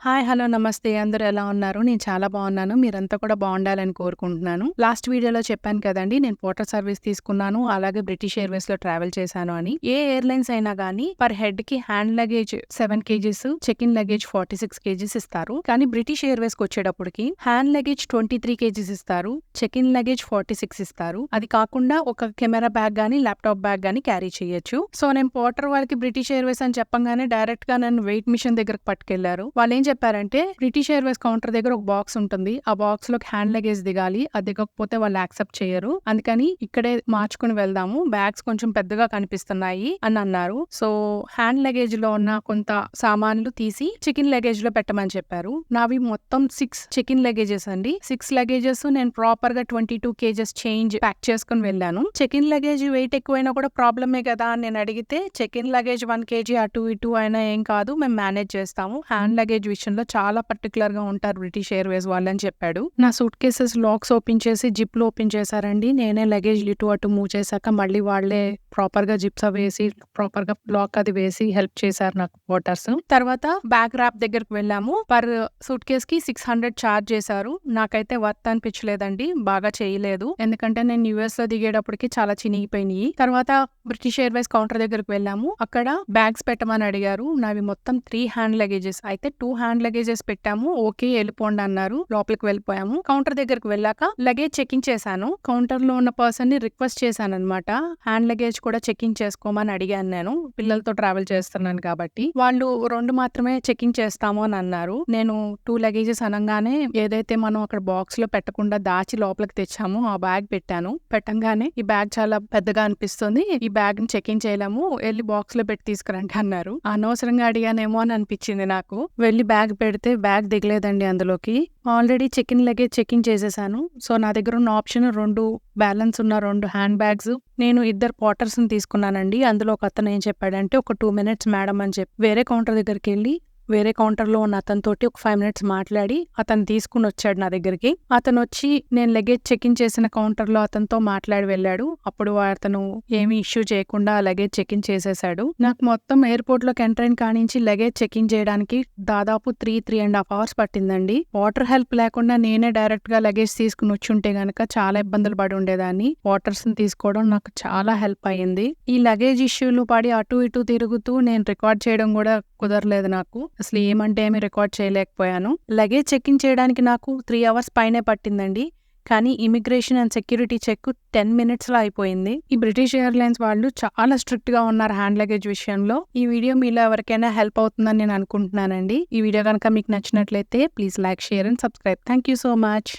Hi! Hello! నమస్తే. అందరూ ఎలా ఉన్నారు? నేను చాలా బాగున్నాను. మీరంతా కూడా బాగుండాలని కోరుకుంటున్నాను. లాస్ట్ వీడియోలో చెప్పాను కదండీ! నేను పోటర్ సర్వీస్ తీసుకున్నాను. అలాగే బ్రిటిష్ ఎయిర్‌వేస్‌లో ట్రావెల్ చేశాను అని. ఏ ఎయిర్‌లైన్స్ అయినా కానీ per హెడ్‌కి hand luggage seven kgs, check in luggage 46 kgs ఇస్తారు. కానీ బ్రిటిష్ ఎయిర్‌వేస్‌కొచ్చేటప్పటికి హ్యాండ్ లగేజ్ 23 కేజీస్ ఇస్తారు. చెక్ ఇన్ లగేజ్ 46 ఇస్తారు. అది కాకుండా ఒక కెమెరా బ్యాగ్ కానీ ల్యాప్‌టాప్ బ్యాగ్ కానీ క్యారీ చేయొచ్చు. సో, నేను పోటర్ వాళ్ళకి బ్రిటిష్ ఎయిర్‌వేస్ అని చెప్పంగానే డైరెక్ట్‌గా నన్ను వెయిట్ మిషన్ దగ్గరకు పట్టుకెళ్ళారు. వాళ్ళేం చెప్పారంటే బ్రిటిష్ ఎయిర్‌వేస్ కౌంటర్ దగ్గర ఒక బాక్స్ ఉంటుంది. ఆ బాక్స్‌లోకి హ్యాండ్ లగేజ్ దిగాలి. అది దిగకపోతే వాళ్ళు యాక్సెప్ట్ చేయరు. అందుకని ఇక్కడే మార్చుకొని వెళ్దాము. బ్యాగ్స్ కొంచెం పెద్దగా కనిపిస్తున్నాయి అని అన్నారు. సో, హ్యాండ్ లగేజ్‌లో ఉన్న కొంత సామాన్లు తీసి చెక్ ఇన్ లగేజ్‌లో పెట్టమని చెప్పారు. నావి మొత్తం 6 చెక్ ఇన్ లగేజెస్ అండి. 6 లగేజెస్ నేను ప్రాపర్‌గా 22 కేజెస్ చేంజ్ ప్యాక్ చేసుకొని వెళ్ళాను. చెక్ ఇన్ లగేజ్ వెయిట్ ఎక్కువైనా కూడా ప్రాబ్లమే కదా అని నేను అడిగితే చెక్ ఇన్ లగేజ్ 1 కేజీ అటు ఇటు అయినా ఏం కాదు. మేము మేనేజ్ చేస్తాము. హ్యాండ్ లగేజ్ విషయంలో చాలా పర్టిక్యులర్‌గా ఉంటారు బ్రిటిష్ ఎయిర్‌వేస్ వాళ్ళని చెప్పాడు. నా సూట్ కేసెస్ లాక్స్ ఓపెన్ చేసి జిప్‌లు ఓపెన్ చేశారండి. నేనే లగేజ్‌లు ఇటు అటు మూవ్ చేశాక మళ్ళీ వాళ్ళే ప్రాపర్‌గా జిప్స్ వేసి ప్రాపర్‌గా లాక్ అది వేసి హెల్ప్ చేశారు నాకు పోర్టర్స్. తర్వాత బ్యాగ్ ర్యాప్ దగ్గరికి వెళ్ళాము. పర్ సూట్ కేస్‌కి 600 చార్జ్ చేశారు. నాకైతే వర్త్ అనిపించలేదండి. బాగా చేయలేదు. ఎందుకంటే నేను యూఎస్‌లో దిగేటప్పటికి చాలా చినిగిపోయినాయి. తర్వాత బ్రిటిష్ ఎయిర్‌వేస్ కౌంటర్ దగ్గరికి వెళ్ళాము. అక్కడ బ్యాగ్స్ పెట్టమని అడిగారు. నావి మొత్తం 3 హ్యాండ్ లగేజెస్ అయితే 2 హ్యాండ్ హ్యాండ్ లగేజెస్ పెట్టాము. ఓకే వెళ్ళిపోండి అన్నారు. లోపలికి వెళ్ళిపోయాము. కౌంటర్ దగ్గరకు వెళ్ళాక లగేజ్ చెకింగ్ చేశాను. కౌంటర్‌లో ఉన్న పర్సన్‌ని రిక్వెస్ట్ చేశాను అనమాట హ్యాండ్ లగేజ్ కూడా చెకింగ్ చేసుకోమని అడిగాను నేను. పిల్లలతో ట్రావెల్ చేస్తున్నాను కాబట్టి. వాళ్ళు రెండు మాత్రమే చెకింగ్ చేస్తాము అని అన్నారు. నేను టూ లగేజెస్ అనగానే ఏదైతే మనం అక్కడ బాక్స్లో పెట్టకుండా దాచి లోపలికి తెచ్చామో ఆ బ్యాగ్ పెట్టాను. పెట్టంగానే ఈ బ్యాగ్ చాలా పెద్దగా అనిపిస్తుంది. ఈ బ్యాగ్ని చెకింగ్ చేయలేము. వెళ్ళి బాక్స్లో పెట్టి తీసుకురండి అన్నారు. అనవసరంగా అడిగానేమో అని అనిపించింది నాకు. వెళ్ళి బ్యాగ్ బ్యాగ్ పెడితే బ్యాగ్ దిగలేదండి అందులోకి. Already check in luggage checking చేసేసాను. సో, నా దగ్గర ఉన్న ఆప్షన్ రెండు బ్యాలెన్స్ ఉన్న రెండు హ్యాండ్ బ్యాగ్స్. నేను ఇద్దరు క్వార్టర్స్ని తీసుకున్నానండి. అందులో ఒక అతను ఏం చెప్పాడంటే ఒక టూ మినిట్స్ మేడం అని చెప్పి వేరే కౌంటర్ దగ్గరికి వెళ్ళి వేరే కౌంటర్‌లో ఉన్న అతనితోటి ఒక ఫైవ్ మినిట్స్ మాట్లాడి అతను తీసుకుని వచ్చాడు నా దగ్గరికి. అతనొచ్చి నేను లగేజ్ చెక్ ఇన్ చేసిన కౌంటర్‌లో అతనితో మాట్లాడి వెళ్ళాడు. అప్పుడు అతను ఏమి ఇష్యూ చేయకుండా లగేజ్ చెక్ ఇన్ చేసేసాడు. నాకు మొత్తం ఎయిర్‌పోర్ట్‌లోకి ఎంటర్ అయిన కానించి లగేజ్ చెక్ ఇన్ చేయడానికి దాదాపు 3, 3 ½ అవర్స్ పట్టిందండి. వాటర్ హెల్ప్ లేకుండా నేనే డైరెక్ట్‌గా లగేజ్ తీసుకొని వచ్చుంటే గనక చాలా ఇబ్బందులు పడి ఉండేదాన్ని. వాటర్స్ని తీసుకోవడం నాకు చాలా హెల్ప్ అయ్యింది. ఈ లగేజ్ ఇష్యూలు పడి అటు ఇటు తిరుగుతూ నేను రికార్డ్ చేయడం కూడా కుదరలేదు నాకు. అసలు ఏమంటే ఏమి రికార్డ్ చేయలేకపోయాను. లగేజ్ చెక్ ఇన్ చేయడానికి నాకు త్రీ అవర్స్ పైనే పట్టిందండి. కానీ ఇమిగ్రేషన్ అండ్ సెక్యూరిటీ చెక్ 10 మినిట్స్‌లో అయిపోయింది. ఈ బ్రిటిష్ ఎయిర్‌లైన్స్ వాళ్ళు చాలా స్ట్రిక్ట్‌గా ఉన్నారు హ్యాండ్ లగేజ్ విషయంలో. ఈ వీడియో మీలో ఎవరికైనా హెల్ప్ అవుతుందని నేను అనుకుంటున్నానండి. ఈ వీడియో గనక మీకు నచ్చినట్లయితే please like, share and subscribe. Thank you so much.